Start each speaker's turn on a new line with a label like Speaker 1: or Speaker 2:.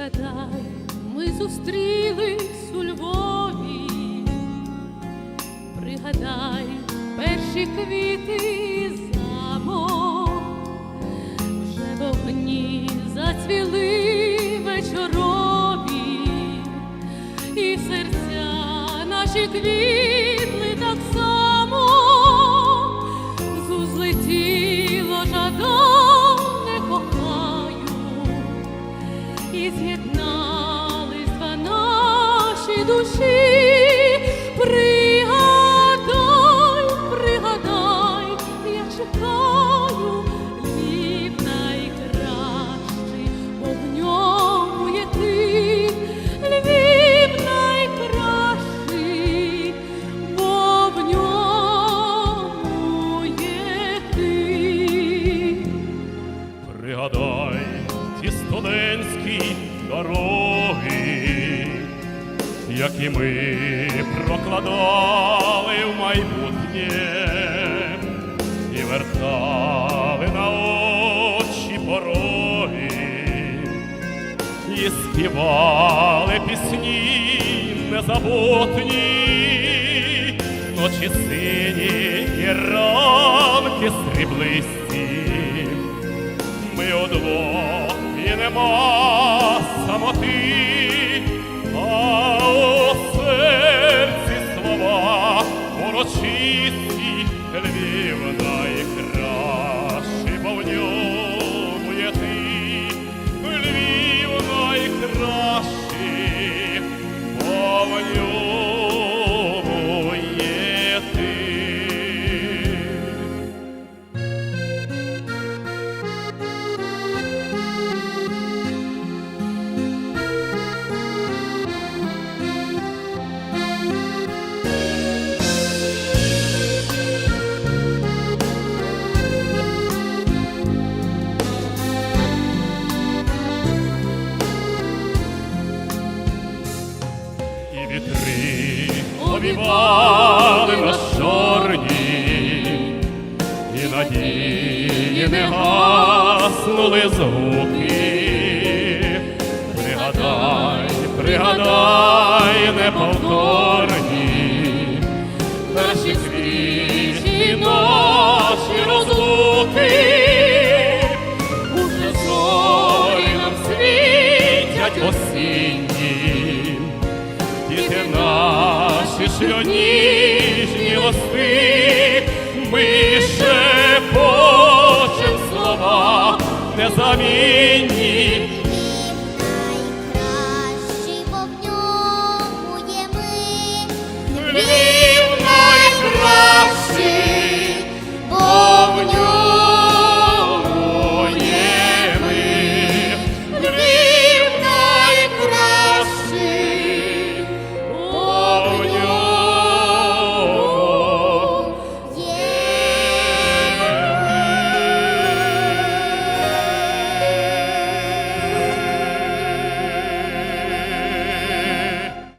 Speaker 1: Пригадай, ми зустрілись у Львові, пригадай перші квіти замок, вже вогні зацвіли вечорові, і серця наші квітли душі. Пригадай, пригадай, я чекаю, Львів найкращий, бо в ньому є ти, Львів найкращий, бо в ньому є ти.
Speaker 2: Пригадай ті студентські дороги, які ми прокладали в майбутнє і вертали на очі пороги, і співали пісні незабутні, ночі сині і ранки сріблисті. Ми удвох і нема самоти, вітри в нас чорні, і надії не гаснули звуки. Пригадай, пригадай, неповторні, наші ніжні лости, ми шепочем слова незамінні.